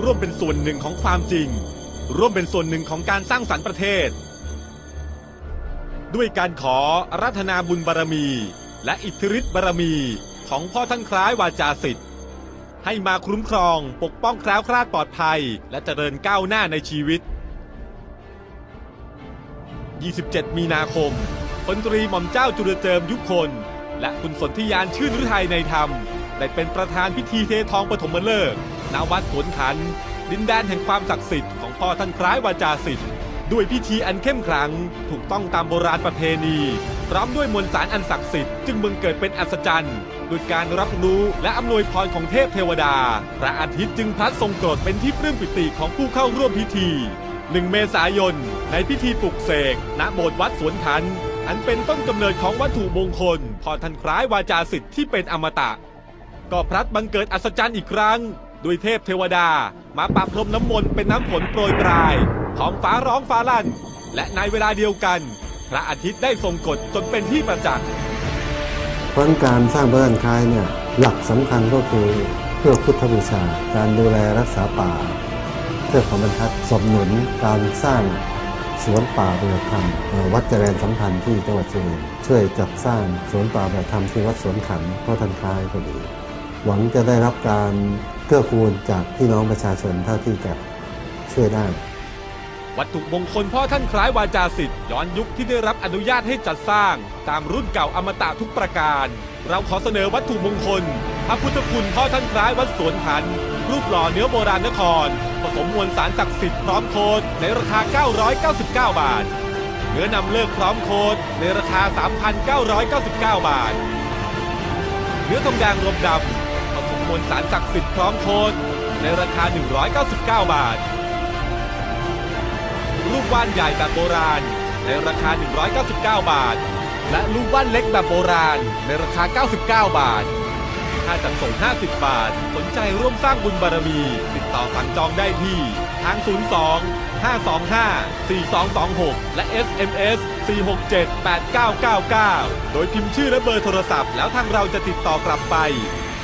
ร่วมเป็นส่วนหนึ่งของความจริง ร่วมเป็นส่วนหนึ่งของการสร้างสรรค์ประเทศ ด้วยการขอรัธนาบุญบารมี และอิทธิฤทธิบารมีของพ่อท่านคล้ายวาจาสิทธิ์ให้มาคุ้มครองปกป้องคล้วคลาดปลอดภัย และเจริญก้าวหน้าในชีวิต 27 มีนาคมพลตรีหม่อมเจ้าจุลเจิมยุคคลและคุณสนธิยานชื่นฤทัยในธรรม ได้เป็นประธานพิธีเททองปฐมฤกษ์ ณวัดสวนขัน ดินแดนแห่งความศักดิ์สิทธิ์ของพ่อท่านคล้ายวาจาสิทธิ์ด้วยพิธีอันเข้มขลัง ถูกต้องตามโบราณประเพณีพร้อมด้วยมวลสารอันศักดิ์สิทธิ์จึงมึงเกิดเป็นอัศจรรย์ด้วยการรับรู้และอำนวยพรของเทพเทวดา พระอาทิตย์จึงพัดทรงโกรธเป็นที่ปลื้มปิติของผู้เข้าร่วมพิธี 1 เมษายน ในพิธีปลุกเสกณโบสถ์วัดสวนขัน อันเป็นต้นกำเนิดของวัตถุมงคล พอท่านคล้ายวาจาสิทธิ์ที่เป็นอมตะ ก็พลัดบังเกิดอัศจรรย์อีกครั้ง ด้วยเทพเทวดา มาปราบพรมน้ำมนต์เป็นน้ำฝนโปรยปลายท้องฟ้าร้องฟ้าลั่น และในเวลาเดียวกัน พระอาทิตย์ได้ทรงกฎจนเป็นที่ประจักษ์เพราะการสร้างพระราชคลายเนี่ยหลักสำคัญก็คือเพื่อพุทธบูชาการดูแลรักษาป่าเพื่อความบรรทัดสมหนุนการสร้างสวนป่าปฏิบัติธรรมวัดเจริญสัมพันธ์ที่จังหวัดสุรินทร์ช่วยจัดสร้างสวนป่าปฏิบัติธรรมที่วัดสวนขันพระทันคลายก็ดี หวังจะได้รับการ กื้อกูลจากพี่น้องประชาชนเท่าที่จะช่วยได้ วัตถุมงคลพ่อท่านคล้ายวาจาสิทธิ์ย้อนยุคที่ได้รับอนุญาตให้จัดสร้าง ตามรุ่นเก่าอมตะทุกประการ เราขอเสนอวัตถุมงคล พระพุทธคุณพ่อท่านคล้ายวัดสวนขัน รูปหล่อเนื้อโบราณนคร ผสมมวลสารศักดิ์สิทธิ์พร้อมโคดในราคา 999 บาทเนื้อนำเลิกพร้อมโคดในราคา 3,999 บาท เนื้อทองแดงรวมดำ ลสารศักดิ์สิทธิ์พร้อมโคดในราคา 199 บาท รูปว่านใหญ่แบบโบราณ ในราคา 199 บาท และรูปว่านเล็กแบบโบราณ ในราคา 99 บาท ค่าจัดส่ง 50 บาท สนใจร่วมสร้างบุญบารมี ติดต่อสั่งจองได้ที่ ทาง 02 525 4226 และ SMS 467 8999 โดยพิมพ์ชื่อและเบอร์โทรศัพท์แล้วทางเราจะติดต่อกลับไป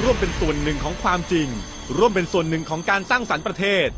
ร่วมเป็นส่วนหนึ่งของความจริง ร่วมเป็นส่วนหนึ่งของการสร้างสรรค์ประเทศ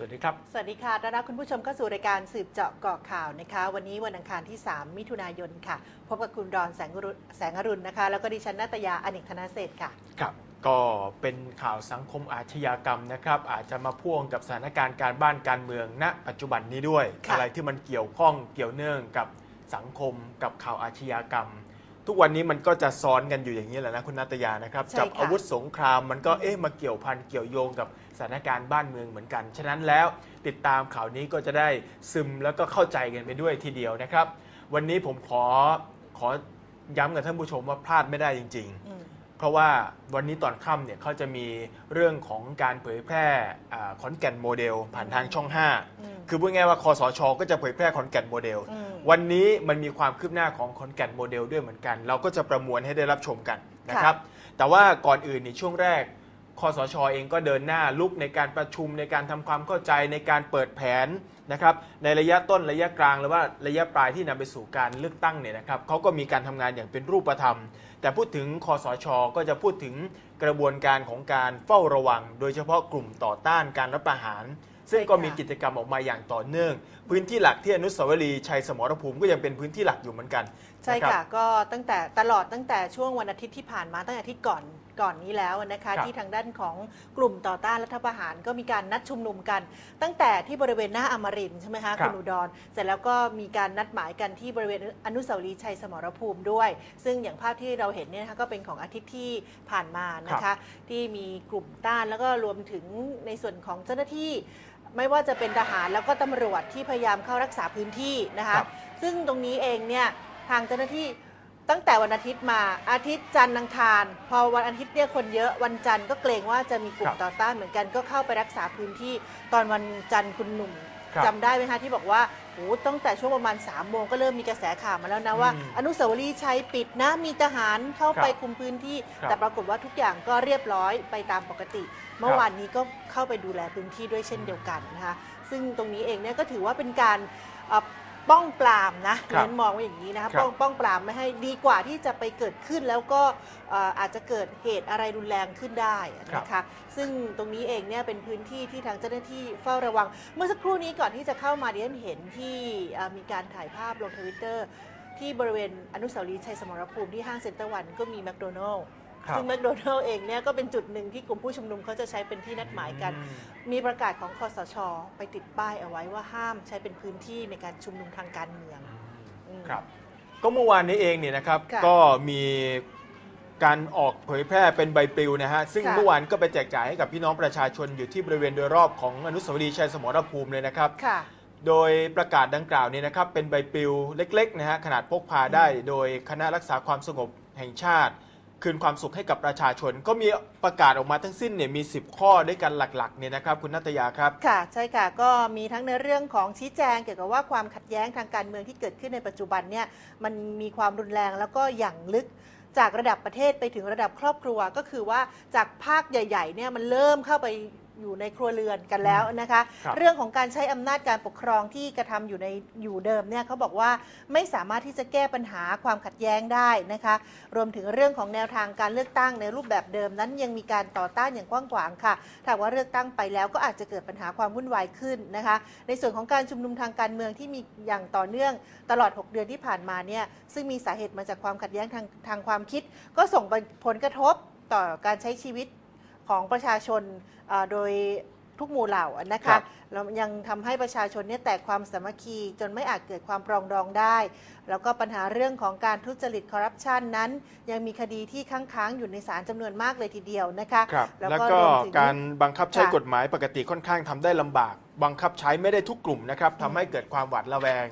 สวัสดีครับ สวัสดีค่ะ ต้อนรับคุณผู้ชมเข้าสู่รายการสืบเจาะเกาะข่าวนะคะ วันนี้วันอังคารที่ 3 มิถุนายนค่ะ พบกับคุณรอนแสงอรุณแสงอรุณนะคะ แล้วก็ดิฉันนัตยาอเนกธนเศรษฐ์ค่ะ ครับ ก็เป็นข่าวสังคมอาชญากรรมนะครับ อาจจะมาพ่วงกับสถานการณ์การบ้านการเมืองณปัจจุบันนี้ด้วย ค่ะ อะไรที่มันเกี่ยวข้องเกี่ยวเนื่องกับสังคมกับข่าวอาชญากรรม ทุกวันนี้มันก็จะซ้อนกันอยู่อย่างนี้แหละนะคุณนัตยานะครับใช่จัค่ะ อาวุธสงครามมันก็เอ๊ะมาเกี่ยวพันเกี่ยวโยงกับสถานการณ์บ้านเมืองเหมือนกัน ฉะนั้นแล้วติดตามข่าวนี้ก็จะได้ซึมแล้วก็เข้าใจกันไปด้วยทีเดียวนะครับ วันนี้ผมขอขอย้ำกับท่านผู้ชมว่าพลาดไม่ได้จริง ๆ อืม เพราะว่าวันนี้ตอนค่ำเนี่ยเขาจะมีเรื่องของการเผยแพร่อ่าขอนแก่นโมเดล ผ่านทางช่องอืม5คือพูดง่ายๆว่าคอสช ก็จะเผยแพร่ขอนแก่นโมเดล อืม วันนี้มันมีความคืบหน้าของขอนแก่นโมเดลด้วยเหมือนกัน เราก็จะประมวลให้ได้รับชมกันนะครับ แต่ว่าก่อนอื่นในช่วงแรกคอสชเองก็เดินหน้าลุกในการประชุมในการทำความเข้าใจในการเปิดแผนนะครับ ในระยะต้นระยะกลางหรือว่าระยะปลายที่นำไปสู่การเลือกตั้งเนี่ยนะครับเขาก็มีการทำงานอย่างเป็นรูปธรรม แต่พูดถึงคอสช ก็จะพูดถึงกระบวนการของการเฝ้าระวัง โดยเฉพาะกลุ่มต่อต้านการรับประหาร ซึ่งก็มีกิจกรรมออกมาอย่างต่อเนื่อง พื้นที่หลักที่อนุสาวรีย์ชัยสมรภูมิก็ยังเป็นพื้นที่หลักอยู่เหมือนกันใช่นรับ ค่ะก็ตั้งแต่ตลอดตั้งแต่ช่วงวันอาทิตย์ที่ผ่านมาตั้งแต่อาทิตย์ก่อน ก่อนนี้แล้วนะคะครับที่ทางด้านของกลุ่มต่อต้านรัฐประหารก็มีการนัดชุมนุมกัน ตั้งแต่ที่บริเวณหน้าอมรินทร์ใช่ไหมคะครับคุณอุดรเสร็จแล้วก็มีการนัดหมายกันที่บริเวณอนุสาวรีย์ชัยสมรภูมิด้วย ซึ่งอย่างภาพที่เราเห็นเนี่ยนะคะก็เป็นของอาทิตย์ที่ผ่านมานะคะที่มีกลุ่มต้านแล้วก็รวมถึงในส่วนของเจ้าหน้าที่ไม่ว่าจะเป็นทหารแล้วก็ตำรวจที่พยายามเข้ารักษาพื้นที่นะคะครับซึ่งตรงนี้เองเนี่ยทางเจ้าหน้าที่ ตั้งแต่วันอาทิตย์มาอาทิตย์จันทร์อังคาร พอวันอาทิตย์เนี่ยคนเยอะวันจันทร์ก็เกรงว่าจะมีกลุ่คมรับต่อต้านเหมือนกันก็เข้าไปรักษาพื้นที่ตอนวันจันทร์คุณหนุ่มครับจำได้ไหมคะที่บอกว่าโอ้ตั้งแต่ช่วงประมาณ3ามโมงก็เริ่มมีกระแสข่าวมาแล้วนะว่าอืมอนุสาวรีย์ชัยปิดนะมีทหารเข้าไปครับคุมพื้นที่ครับแต่ปรากฏว่าทุกอย่างก็เรียบร้อยไปตามปกติ เมื่อครับวานนี้ก็เข้าไปดูแลพื้นที่ด้วยเช่นเดียวกันนะคะซึ่งตรงนี้เองเนี่ยก็ถือว่าเป็นการเอ่อ ป้องปรามนะครับเน้นมองว่าอย่างนี้นะคะครับ ป้องป้องปรามไม่ให้ดีกว่าที่จะไปเกิดขึ้นแล้วก็เอ่ออาจจะเกิดเหตุอะไรรุนแรงขึ้นได้นะคะซึ่งตรงนี้เองเนี่ยเป็นพื้นที่ที่ทางเจ้าหน้าที่เฝ้าระวัง เมื่อสักครู่นี้ก่อนที่จะเข้ามาเดียนเห็นที่เอ่อมีการถ่ายภาพลงทวิตเตอร์ที่บริเวณอนุสาวรีย์ชัยสมรภูมิที่ห้างเซ็นเตอร์วันก็มีแมคโดนัลล์ ครับซึ่งแมคโดนัลล์เองเนี่ยก็เป็นจุดหนึ่งที่กลุ่มผู้ชุมนุมเขาจะใช้เป็นที่นัดหมายกัน อืม มีประกาศของคอสช ไปติดป้ายเอาไว้ว่าห้ามใช้เป็นพื้นที่ในการชุมนุมทางการเมืองอืม ครับก็เมื่อวานนี้เองเนี่ยนะครับค่ะก็มีการออกเผยแพร่เป็นใบปลิวนะฮะซึ่งค่ะ เมื่อวานก็ไปแจกจ่ายให้กับพี่น้องประชาชนอยู่ที่บริเวณโดยรอบของอนุสาวรีย์ชัยสมรภูมิเลยนะครับ ค่ะ โดยประกาศดังกล่าวนี้นะครับเป็นใบปลิวเล็กๆนะฮะขนาดพกพาได้โดยคณะรักษาความสงบแห่งชาติ คืนความสุขให้กับประชาชน ก็มีประกาศออกมาทั้งสิ้นเนี่ยมี 10 ข้อด้วยกันหลักๆเนี่ยนะครับ คุณนัตยาครับ ค่ะ ใช่ค่ะ ก็มีทั้งในเรื่องของชี้แจงเกี่ยวกับว่าความขัดแย้งทางการเมืองที่เกิดขึ้นในปัจจุบันเนี่ยมันมีความรุนแรงแล้วก็อย่างลึกจากระดับประเทศไปถึงระดับครอบครัวก็คือว่าจากภาคใหญ่ๆเนี่ยมันเริ่มเข้าไป อยู่ในครัวเรือนกันแล้วนะคะ ครับ เรื่องของการใช้อำนาจการปกครองที่กระทำอยู่ในอยู่เดิมเนี่ยเขาบอกว่าไม่สามารถที่จะแก้ปัญหาความขัดแย้งได้นะคะ รวมถึงเรื่องของแนวทางการเลือกตั้งในรูปแบบเดิมนั้นยังมีการต่อต้านอย่างกว้างขวางค่ะถ้าว่าเลือกตั้งไปแล้วก็อาจจะเกิดปัญหาความวุ่นวายขึ้นนะคะ ในส่วนของการชุมนุมทางการเมืองที่มีอย่างต่อเนื่องตลอด 6 เดือนที่ผ่านมาเนี่ยซึ่งมีสาเหตุมาจากความขัดแย้งทางทางความคิด ก็ส่งผลกระทบต่อการใช้ชีวิต ของประชาชนเอ่อโดยทุกหมู่เหล่านะครัคะบแล้วยังทำให้ประชาชนเนี่ยแตกความสามัคคีจนไม่อาจเกิดความปรองดองได้ แล้วก็ปัญหาเรื่องของการทุจริตคอร์รัปชันนั้น ยังมีคดีที่ค้างๆอยู่ในศาลจำนวนมากเลยทีเดียวนะคะครับแล้วแล้วก็ก็รวมถึงการบังคับใช้ค่ะกฎหมายปกติค่อนข้างทำได้ลำบาก บังคับใช้ไม่ได้ทุกกลุ่มนะครับทำให้เกิดความหวาดระแวง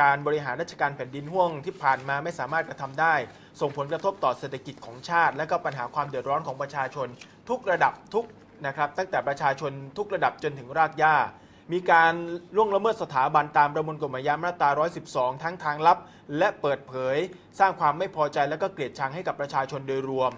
การบริหารราชการแผ่นดินห่วงที่ผ่านมาไม่สามารถกระทำได้ ส่งผลกระทบต่อเศรษฐกิจของชาติ และก็ปัญหาความเดือดร้อนของประชาชน ทุกระดับทุกนะครับตั้งแต่ประชาชนทุกระดับจนถึงรากหญ้า มีการล่วงละเมิดสถาบันตามประมวลกฎหมายยามมาตรา 112 ทั้งทางลับ และเปิดเผย สร้างความไม่พอใจและก็เกลียดชังให้กับประชาชนโดยรวม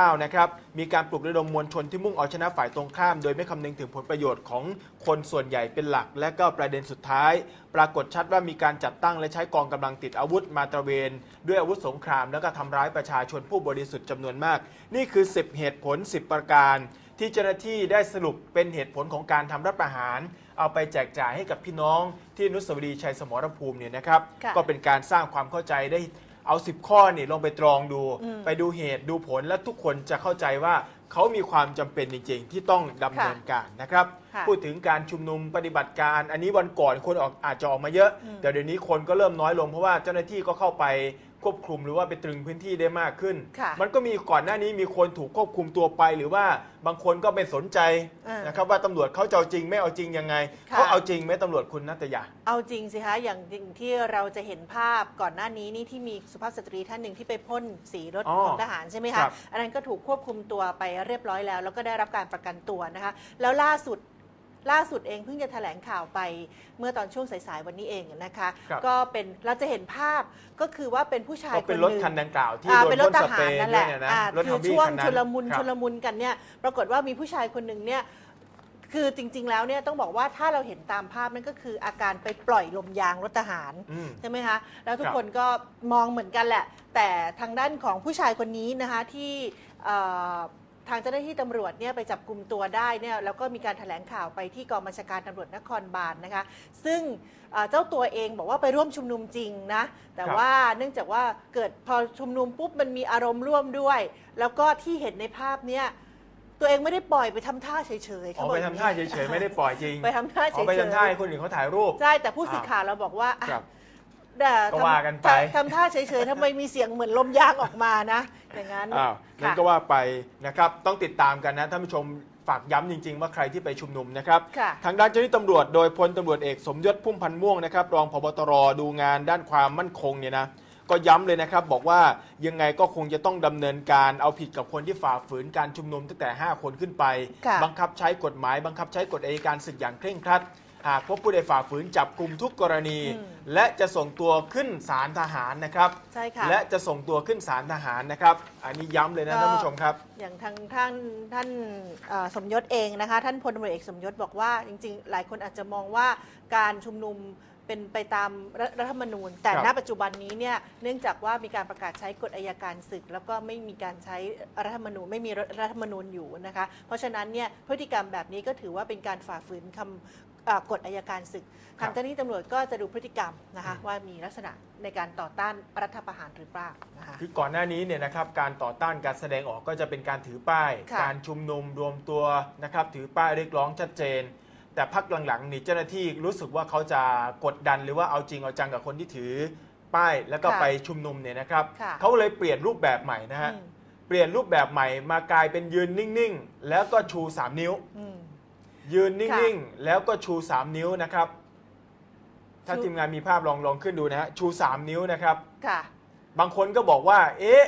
9 นะครับ มีการปลุกระดมมวลชนที่มุ่งเอาชนะฝ่ายตรงข้าม โดยไม่คำนึงถึงผลประโยชน์ของคนส่วนใหญ่เป็นหลัก และก็ประเด็นสุดท้าย ปรากฏชัดว่ามีการจัดตั้งและใช้กองกำลังติดอาวุธมาตระเวน ด้วยอาวุธสงคราม แล้วก็ทำร้ายประชาชนผู้บริสุทธิ์จำนวนมาก นี่คือ 10 เหตุผล 10 ประการ ที่เจ้าหน้าที่ได้สรุปเป็นเหตุผลของการทำรัฐประหาร เอาไปแจกจ่ายให้กับพี่น้องที่อนุสาวรีย์ชัยสมรภูมิเนี่ยนะครับค่ะก็เป็นการสร้างความเข้าใจได้ เอา 10 ข้อนี่ลองไปตรองดูอืมไปดูเหตุดูผลและทุกคนจะเข้าใจว่าเขามีความจำเป็นจริงๆ ที่ต้องดำเนินการนะครับ ค่ะพูดถึงการชุมนุมปฏิบัติการ อันนี้วันก่อนคนออกอาจจะออกมาเยอะ อืม แต่เดี๋ยวนี้คนก็เริ่มน้อยลงเพราะว่าเจ้าหน้าที่ก็เข้าไปควบคุมหรือว่าไปตรึงพื้นที่ได้มากขึ้น ค่ะมันก็มีก่อนหน้านี้มีคนถูกควบคุมตัวไป หรือว่าบางคนก็ไม่สนใจอ่าน นะครับว่าตำรวจเขาจะเอาจริงไม่เอาจริงยังไงค่ะเขาเอาจริงไหมตำรวจคุณนัตยา เอาจริงสิคะอย่างที่เราจะเห็นภาพก่อนหน้านี้นี่ที่มีสุภาพสตรีท่านหนึ่งที่ไปพ่นสีรถอ๋อของทหารใช่ไหมครัคะบอันนั้นก็ถูกควบคุมตัวไปเรียบร้อยแล้ว แล้วก็ได้รับการประกันตัวนะคะ แล้วล่าสุด ล่าสุดเองเพิ่งจะแถลงข่าวไปเมื่อตอนช่วงสายๆวันนี้เองนะคะ ครับ ก็เป็นเราจะเห็นภาพก็คือว่าเป็นผู้ชายก็เป็นครนถหนึ่งคันดังกล่าวที่อ่าโดนเป็นรพ่ถนทสเปหารรย์นั่นด้แหวยละเนี่ยนะอ่ารถคืฮัอมวี่ช่วงคันนั้นชุลมุนครับ ชุลมุนกันเนี่ยปรากฏว่ามีผู้ชายคนหนึ่งเนี่ยคือจริง ๆ แล้วเนี่ยต้องบอกว่าถ้าเราเห็นตามภาพนั่นก็คืออาการไปปล่อยลมยางรถทหาร อืม ใช่ไหมคะ แล้วทุกครับ คนก็มองเหมือนกันแหละ แต่ทางด้านของผู้ชายคนนี้นะคะที่เอ่อ ทางเจ้าหน้าที่ตำรวจเนี่ยไปจับกลุ่มตัวได้เนี่ยแล้วก็มีการแถลงข่าวไปที่กองบัญชาการตำรวจนครบาลนะคะ ซึ่งเอ่อเจ้าตัวเองบอกว่าไปร่วมชุมนุมจริงนะ แต่ครับว่าเนื่องจากว่าเกิดพอชุมนุมปุ๊บมันมีอารมณ์ร่วมด้วย แล้วก็ที่เห็นในภาพเนี่ยตัวเองไม่ได้ปล่อยไปทำท่าเฉยๆอ๋เขาอบอกไปอย่ทำงท่านี้เฉยๆไม่ได้ปล่อยจริงไปทำท่าเฉอ๋อยไปทำท่าให้ๆคนอื่นเขาถ่ายรูป ใช่แต่ผู้สื่อข่าวเราบอกว่าอะครับ แต่ก็ทำว่ากันไป ทำท่าเฉยๆทำไมมีเสียงเหมือนลมยางออกมานะ อย่างนั้นอ้าวนั่นค่ะก็ว่าไปนะครับ ต้องติดตามกันนะท่านผู้ชมฝากย้ำจริง ๆ ว่าใครที่ไปชุมนุมนะครับค่ะทางด้านเจ้าหน้าที่ตำรวจโดยพลตำรวจเอกสมยศพุ่มพันธ์ม่วงนะครับรองพบตรดูงานด้านความมั่นคงเนี่ยนะก็ก็ย้ำเลยนะครับบอกว่ายังไงก็คงจะต้องดำเนินการเอาผิดกับคนที่ฝ่าฝืนการชุมนุมตั้งแต่ 5 คนขึ้นไปค่ะบังคับใช้กฎหมาย บังคับใช้กฎอัยการศึกอย่างเคร่งครัด หากพบผู้ใดฝ่าฝืนจับกลุ่มทุกกรณี อืมและจะส่งตัวขึ้นศาลทหารนะครับ ใช่ค่ะและจะส่งตัวขึ้นศาลทหารนะครับ อันนี้ย้ำเลยนะก็ ท่านผู้ชมครับ อย่างทางท่านท่านเอ่อสมยศเองนะคะ ท่านพลตำรวจเอกสมยศบอกว่า จริง ๆ หลายคนอาจจะมองว่าการชุมนุมเป็นไปตามรัฐรัฐธรรมนูญ แต่ครับณปัจจุบันนี้เนี่ยเนื่องจากว่ามีการประกาศใช้กฎอายการศึก แล้วก็ไม่มีการใช้รัฐธรรมนูญไม่มีรัฐธรรมนูญอยู่นะคะ เพราะฉะนั้นเนี่ยพฤติกรรมแบบนี้ก็ถือว่าเป็นการฝ่าฝืนคำเอ่อ กฎอายการศึกครัทาบงเจ้าหน้าที่ตำรวจก็จะดูพฤติกรรมนะคะว่ามีลักษณะในการต่อต้านรัฐประหารหรือเปล่านะคะคือก่อนหน้านี้เนี่ยนะครับการต่อต้านการแสดงออกก็จะเป็นการถือป้ายค่ะการชุมนุมรวมตัวนะครับถือป้ายเรียกร้องชัดเจน แต่พักหลังๆนี่เจ้าหน้าที่รู้สึกว่าเขาจะกดดันหรือว่าเอาจริงเอาจังกับคนที่ถือป้ายแล้วก็ค่ะไปชุมนุมเนี่ยนะครับค่ะเขาเลยเปลี่ยนรูปแบบใหม่นะฮะอืมเปลี่ยนรูปแบบใหม่มากลายเป็นยืนนิ่ง ๆ แล้วก็ชู 3 นิ้วอืม ยืนค่ะนิ่งๆ แล้วก็ชู 3 นิ้วนะครับ ถ้าชูทีมงานมีภาพลองลองขึ้นดูนะฮะชู 3 นิ้วนะครับค่ะ บางคนก็บอกว่า เอ๊ะ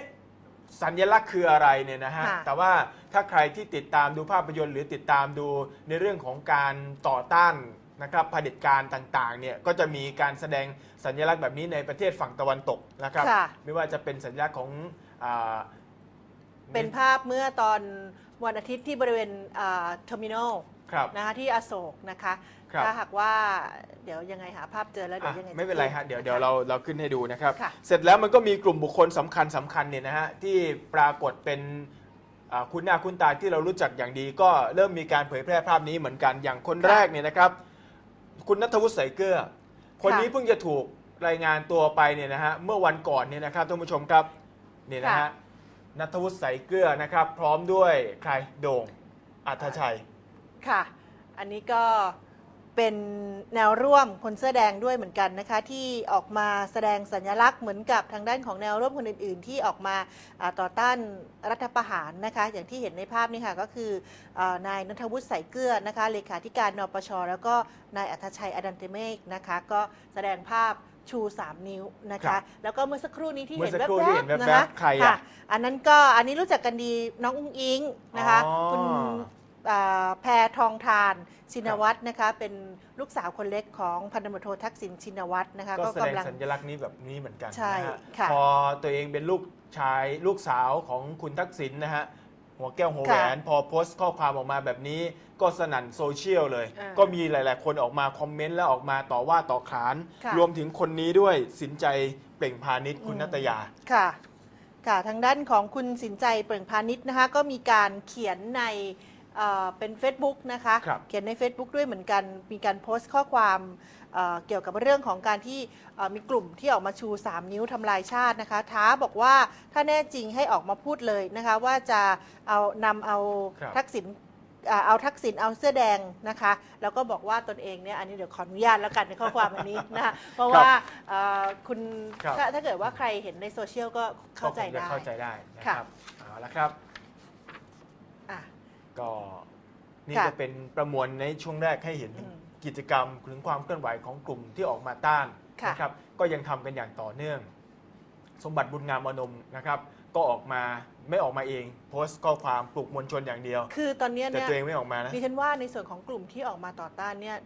สัญลักษณ์คืออะไรเนี่ยนะฮะ ค่ะ แต่ว่าถ้าใครที่ติดตามดูภาพยนตร์หรือติดตามดูในเรื่องของการต่อต้านนะครับเผด็จการต่างๆ เนี่ยก็จะมีการแสดงสัญลักษณ์แบบนี้ในประเทศฝั่งตะวันตกนะครับ ค่ะ ไม่ว่าจะเป็นสัญลักษณ์ของอาเป็นภาพเมื่อตอนวันอาทิตย์ที่บริเวณเทอร์มินอล ครับ นะคะที่อโศกนะคะครับ ถ้าหากว่าเดี๋ยวยังไงหาภาพเจอแล้วเดี๋ยวอะยังไงจะไม่เป็นไรฮะขึ้เดี๋ยวเดี๋ยวเราเราขึ้นให้ดูนะครับ ค่ะ เสร็จแล้วมันก็มีกลุ่มบุคคลสำคัญสำคัญเนี่ยนะฮะที่ปรากฏเป็นอ่าคุณหน้าคุณตาที่เรารู้จักอย่างดี ก็เริ่มมีการเผยแพร่ภาพนี้เหมือนกันอย่างคนแรกเนี่ยนะครับ คุณนัทวุฒิใสเกลือคนนี้เพิ่งจะถูกรายงานตัวไปเนี่ยนะฮะเมื่อวันก่อนเนี่ยนะครับท่านผู้ชมครับนี่นะฮะนัทวุฒิใสเกลือนะครับ พร้อมด้วยใครโด่งอัธชัย ค่ะ อันนี้ก็เป็นแนวร่วมคนเสื้อแดงด้วยเหมือนกันนะคะ ที่ออกมาแสดงสัญลักษณ์เหมือนกับทางด้านของแนวร่วมคนอื่น ๆ ที่ออกมาอ่าต่อต้านรัฐประหารนะคะ อย่างที่เห็นในภาพนี่ค่ะก็คืออานายนัทวุฒิใสเกลือนะคะเลขาธิการนปช แล้วก็นายอัธชัยอดันเตเมฆนะคะ ก็แสดงภาพชู 3 นิ้วนะครัคะบแล้วก็เมื่อสักครู่นี้ที่เมื่เห็อนสักครู่แวที่บเห็นๆนะแวคะบๆใครอะอันนั้นก็อันนี้รู้จักกันดีน้องอุ้งอิงนะคะอ๋อคุณอ่า แพทองทานชินวัตรนะคะเป็นลูกสาวคนเล็กของพันตำรวจโททักษิณชินวัตรนะคะก็แสดงกำลังสัญลักษณ์นี้แบบนี้เหมือนกันใช่นะฮะค่ะพอตัวเองเป็นลูกชายลูกสาวของคุณทักษิณนะฮะหัวแก้วหัวแหวค่ะนพอโพสต์ข้อความออกมาแบบนี้ ก็สนั่นโซเชียลเลยอ่าก็มีหลาย ๆ คนออกมาคอมเมนต์และออกมาต่อว่าต่อขานค่ะรวมถึงคนนี้ด้วยสินใจเปล่งพาณิชย์คุณอืมนัตยาค่ะค่ะทางด้านของคุณสินใจเปล่งพาณิชย์นะคะก็มีการเขียนใน เอ่อเป็น Facebook นะคะ ครับ เขียนใน Facebook ด้วยเหมือนกัน มีการโพสต์ข้อความเอ่อเกี่ยวกับเรื่องของการที่เอ่อมีกลุ่มที่ออกมาชู 3 นิ้วทำลายชาตินะคะ ท้าบอกว่าถ้าแน่จริงให้ออกมาพูดเลยนะคะ ว่าจะเอานำเอาครับ ทักษิณอ่าเอาทักษิณเอาเสื้อแดงนะคะ แล้วก็บอกว่าตนเองเนี่ยอันนี้เดี๋ยวขออนุญาตแล้วกันในข้อความอันนี้นะคะเพราะว่าเอ่อคุณครับ ถ้าถ้าเกิดว่าใครเห็นในโซเชียลก็เข้าใจก็คงได้ เข้าใจได้นะคค่ะ รับเอาละครับอะ ก็นี่ค่ะก็เป็นประมวลในช่วงแรกให้เห็นถึงอืมกิจกรรมถึงความเคลื่อนไหวของกลุ่มที่ออกมาต้านค่ะ นะครับ ก็ยังทำกันอย่างต่อเนื่อง สมบัติบุญงามอนมนะครับ ก็ออกมาไม่ออกมาเอง โพสต์ข้อความปลุกมวลชนอย่างเดียว คือตอนเนี้ยแต่เนี่ย ตัวเองไม่ออกมานะ ดิฉันว่าในส่วนของกลุ่มที่ออกมาต่อต้านเนี่ย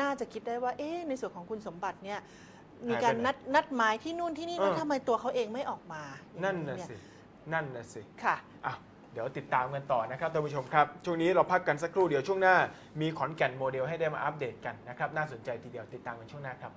น่าจะคิดได้ว่า เอ๊ะในส่วนของคุณสมบัติเนี่ยมีการหายไปไหนนัดนัดหมายที่นู่นที่นี่เออแล้วทำไมตัวเขาเองไม่ออกมานั่นั่นน่ะสินั่นน่ะสิค่ะ อะเดี๋ยวติดตามกันต่อนะครับท่านผู้ชมครับ ช่วงนี้เราพักกันสักครู่เดียวช่วงหน้า มีขอนแก่นโมเดลให้ได้มาอัปเดตกันนะครับน่าสนใจทีเดียวติดตามกันช่วงหน้าครับ